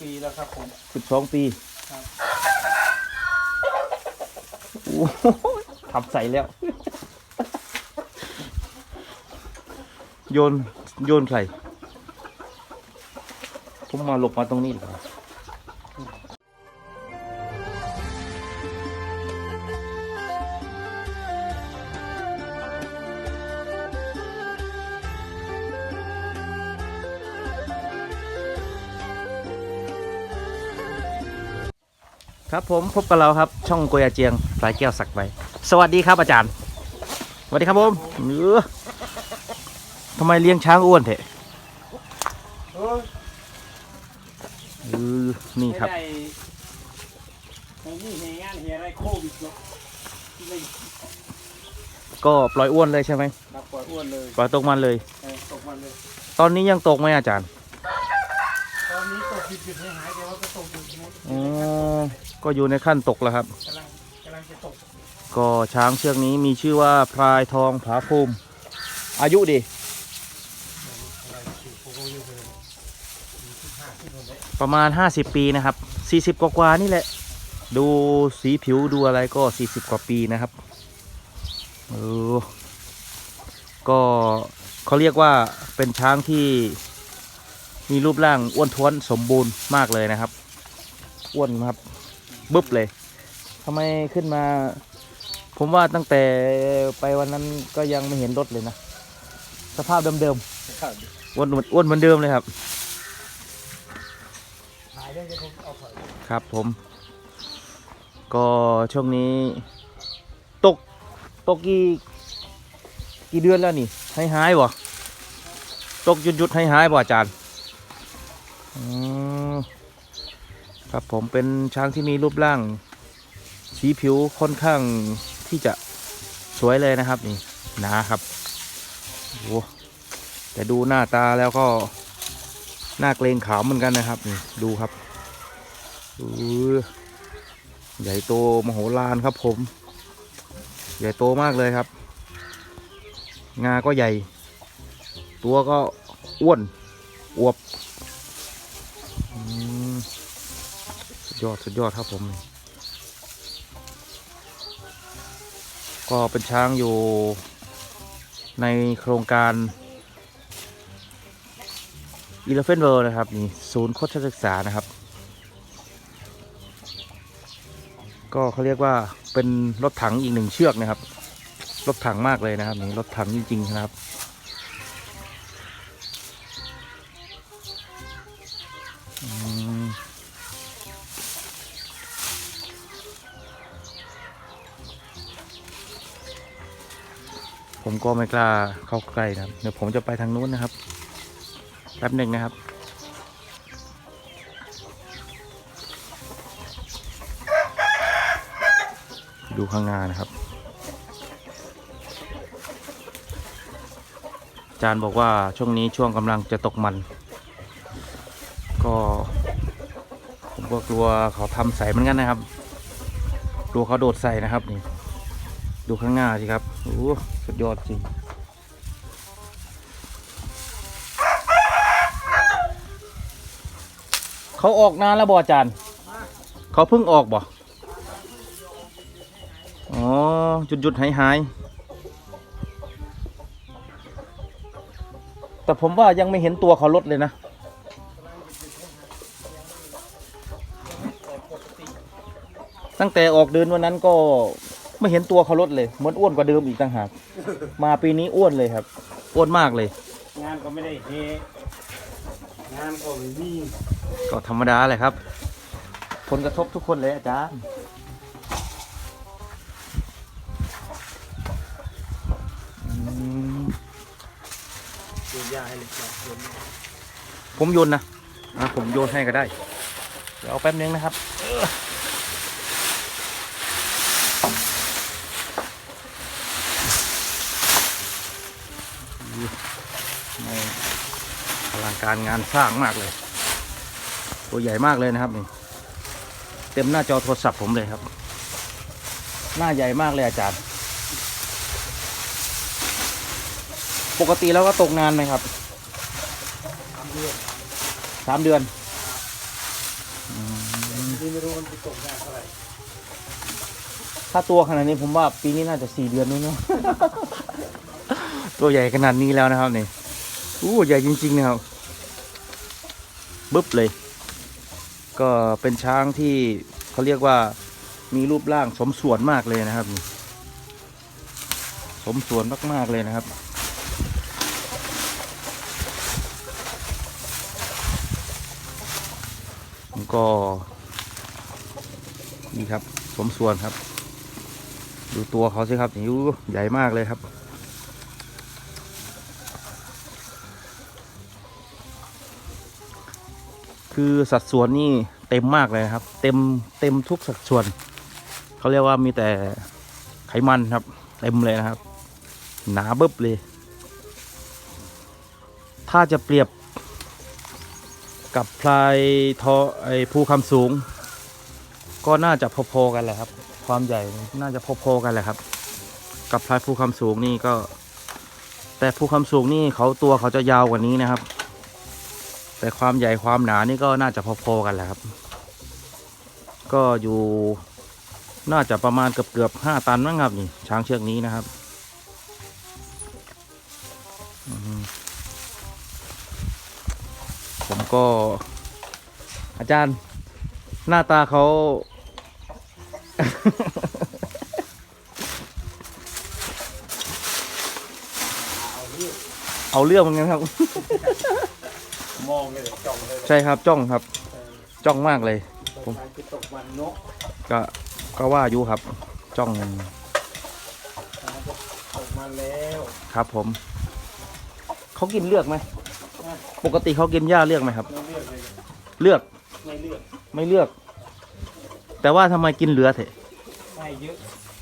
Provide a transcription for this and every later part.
ปีแล้วครับผมสิบสองปีครับโอ้โหทับใส่แล้ว โยน โยนใส่ผมมาหลบมาตรงนี้ดีกว่า ครับผมพบกับเราครับช่องโกยาเจียงสายแก้วสักใบสวัสดีครับอาจารย์สวัสดีครับผมเออทำไมเลี้ยงช้างอ้วนเถอะเอ้ยเออนี่ครับไม่ได้ไม่มีเหตุงานเหตุอะไรโควิดหรอกไม่ก็ปล่อยอ้วนเลยใช่ไหมนับปล่อยอ้วนเลยปล่อยตกมันเลยเออตกมันเลย ตอนนี้ยังตกไหมอาจารย์ ตอนนี้ตกหยุดหยุดหายหายแต่ว่าก็ตกอยู่นะอ๋อ ก็อยู่ในขั้นตกแล้วครับกำลังกำลังจะตก ก็ช้างเชือกนี้มีชื่อว่าพลายทองผาภูมิ อายุดิอะไรอยู่โควิดอยู่เลยมีที่ห้าที่โน่นเลยประมาณ 50 ปีนะครับ 40 กว่ากว่านี่แหละ ดูสีผิวดูอะไรก็ 40 กว่าปีนะครับเออก็เขาเรียกว่าเป็นช้างที่มีรูปร่างอ้วนท้วนสมบูรณ์มากเลยนะครับ อ้วนครับ บึ๊บเลยทำไมขึ้นมา ผมว่าตั้งแต่ไปวันนั้นก็ยังไม่เห็นรถเลยนะ สภาพเดิมๆอ้วนอ้วนเหมือนเดิมเลยครับหายได้จะผมเอาถอยครับผม ก็ช่วงนี้ ตก ตกกี่กี่เดือนแล้วนี่หายหายบ่ตกหยุดหยุดหายหายบ่อาจารย์อืม ครับผมเป็นช้างที่มีรูปร่าง สีผิวค่อนข้างที่จะสวยเลยนะครับนี่หนาครับโอ้แต่ดูหน้าตาแล้วก็หน้าเกรงขามเหมือนกันนะครับนี่ดูครับอือใหญ่โตมโหฬารครับผม ใหญ่โตมากเลยครับ งาก็ใหญ่ ตัวก็อ้วนอวบอืมสุด ยอดสุดยอดครับผม ก็เป็นช้างอยู่ในโครงการ Elephant World นะครับนี่ศูนย์โคชศึกษานะครับ ก็เขาเรียกว่าเป็นรถถังอีกหนึ่งเชือกนะครับ รถถังมากเลยนะครับนี่รถถังจริง ๆ นะครับอืม ผมก็ไม่กล้าเข้าใกล้นะครับ เดี๋ยวผมจะไปทางนู้นนะครับ แป๊บหนึ่งนะครับ ดูข้างหน้านะครับอาจารย์บอกว่าช่วงนี้ช่วงกำลังจะตกมัน ก็ผมก็กลัวเขาทำใส่เหมือนกันนะครับกลัวเขาโดดใส่นะครับนี่ ดูข้างหน้าสิครับ โอ้ สุดยอดจริง เขาออกนานแล้วบอาจารย์ เขาเพิ่งออกบ่อ๋อหยุดหยุดหายหายแต่ผมว่ายังไม่เห็นตัวเขาลดเลยนะตั้งแต่ออกเดินวันนั้นก็ ไม่เห็นตัวเขาลดเลยเหมือนอ้วนกว่าเดิมอีกต่างหากมาปีนี้อ้วนเลยครับ อ้วนมากเลย งานก็ไม่ได้เฮงานก็ไม่มีก็ธรรมดาเลยครับ ผลกระทบทุกคนเลยอาจารย์อืมดูยาให้เลยครับเดี๋ยวนี้ผมโยนนะอะผมโยนให้ก็ได้ เดี๋ยวเอาแป๊บนึงนะครับ เออลังการงานสร้างมากเลย ตัวใหญ่มากเลยนะครับนี่เต็มหน้าจอโทรศัพท์ผมเลยครับ หน้าใหญ่มากเลยอาจารย์ ปกติแล้วก็ตกนานไหมครับสามเดือนถ้าตัวขนาดนี้ผมว่าปีนี้น่าจะสี่เดือนนู้นเนาะ ตัวใหญ่ขนาดนี้แล้วนะครับนี่อู้ใหญ่จริง ๆ นะครับบึ๊บเลย ก็เป็นช้างที่เขาเรียกว่ามีรูปร่างสมส่วนมากเลยนะครับ สมส่วนมากๆเลยนะครับก็นี่ครับ สมส่วนครับ ดูตัวเขาสิครับนี่ใหญ่มากเลยครับ คือสัดส่วนนี่เต็มมากเลยครับ เต็มเต็มทุกสัดส่วนเขาเรียกว่ามีแต่ไขมันครับ เต็มเลยนะครับ หนาบึบเลย ถ้าจะเปรียบกับพลายทอไอภูคำสูง ก็น่าจะพอๆกันแหละครับ ความใหญ่น่าจะพอๆกันแหละครับ กับพลายภูคำสูงนี่ก็ แต่ภูคำสูงนี่เขาตัวเขาจะยาวกว่านี้นะครับ แต่ความใหญ่ความหนานี่ก็น่าจะพอๆกันแหละครับ ก็อยู่น่าจะประมาณเกือบเกือบห้าตันมั้งครับนี่ ช้างเชือกนี้นะครับผมก็ อาจารย์ หน้าตาเขา เอาเรื่องเหมือนกันครับ องเลยจ้องเลยใช่ครับจ้องครับจ้องมากเลย ผมจะตกมันนกก็ก็ว่าอยู่ครับ จ้องตกมันแล้วครับผมเขากินเลือกไหมปกติเขากินหญ้าเลือกไหมครับ ไม่เลือกเลยเลือกไม่เลือกไม่เลือก แต่ว่าทำไมกินเหลือเถอะให้เยอะ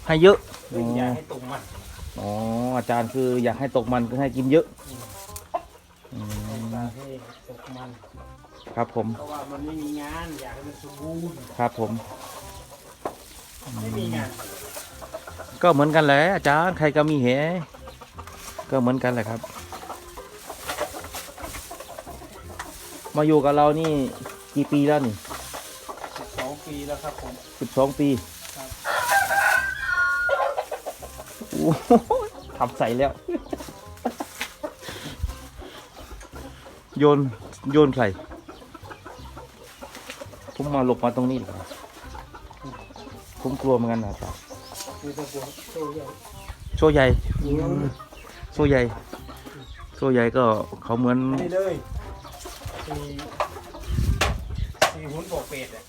ให้เยอะไม่อยากให้ตกมันอ๋ออาจารย์คืออยากให้ตกมันก็ให้กินเยอะอืมอยาก ให้ตกมัน ครับผม เพราะว่ามันไม่มีงานอยากให้มันสมบูรณ์ครับผม ไม่มีงานก็เหมือนกันแหละอาจารย์ใครก็มีเหก็เหมือนกันแหละครับ มาอยู่กับเรานี่กี่ปีแล้วนี่สิบสองปีแล้วครับผมสิบสองปีครับโอ้โหทำใส่แล้ว โยนโยนใส่ผมมาหลบมาตรงนี้เหรอผมกลัวเหมือนกันนะอาจารย์มีตะกัวโซ่ใหญ่โซ่ใหญ่ยิงเอาเลยโซ่ใหญ่โซ่ใหญ่ก็เขาเหมือนนี่เลยสี่สี่หุ่นบอกเป็ดอะ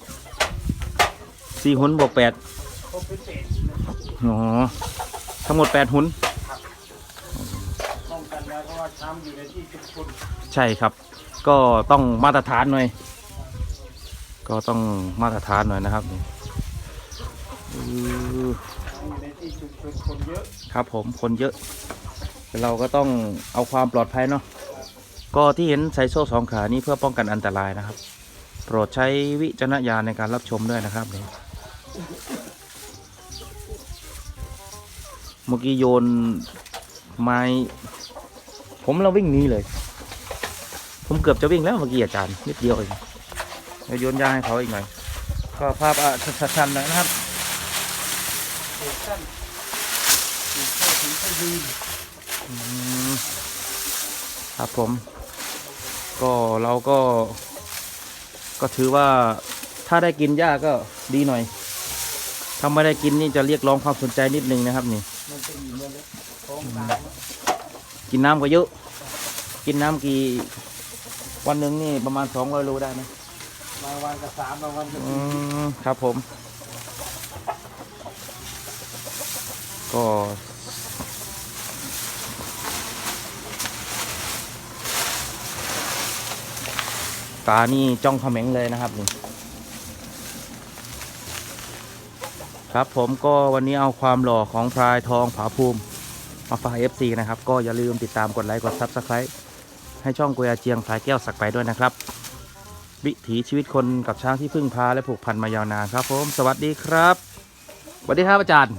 สี่หุนบวกแปดเขาเป็นเป็ดอ๋อทั้งหมดแปดหุน ป้องกันไว้เพราะว่าช้ำอยู่ในที่ชุมชนใช่ครับ ก็ต้องมาตรฐานหน่อย ก็ต้องมาตรฐานหน่อยนะครับนี่อือช้ำอยู่ในที่ชุมชนคนเยอะครับผมคนเยอะแต่เราก็ต้องเอาความปลอดภัยเนาะก็ที่เห็นใส่โซ่สองขานี่เพื่อป้องกันอันตรายนะครับ โปรดใช้วิจารณญาณในการรับชมด้วยนะครับนี่เมื่อกี้โยนไม้ ผมเราวิ่งหนี้เลย ผมเกือบจะวิ่งแล้วเมื่อกี้อาจารย์นิดเดียวเองเดี๋ยวโยนยาให้เขาอีกหน่อย ก็ภาพอะชัดๆหน่อยนะครับเด็กสั้นเด็กเข้าถึงก็ยืนครับผม ก็เราก็ ก็ถือว่าถ้าได้กินหญ้าก็ดีหน่อยถ้าไม่ได้กินนี่จะเรียกร้องความสนใจนิดนึงนะครับนี่ กินน้ำก็เยอะ กินน้ำกี่ วันหนึ่งนี่ประมาณสองร้อยโลได้ไหมบางวันก็สามบางวันก็อืสี่มครับผม ก็ตานี่จ้องเขม็งเลยนะครับนี่ครับผมก็วันนี้เอาความหล่อของพลายทองผาภูมิ มาฝาก FC นะครับ ก็อย่าลืมติดตามกดไลค์กด Subscribe ให้ช่องกุยอาเจียงสายแก้วสักไปด้วยนะครับ วิถีชีวิตคนกับช้างที่พึ่งพาและผูกพันมายาวนานครับผม สวัสดีครับสวัสดีครับอาจารย์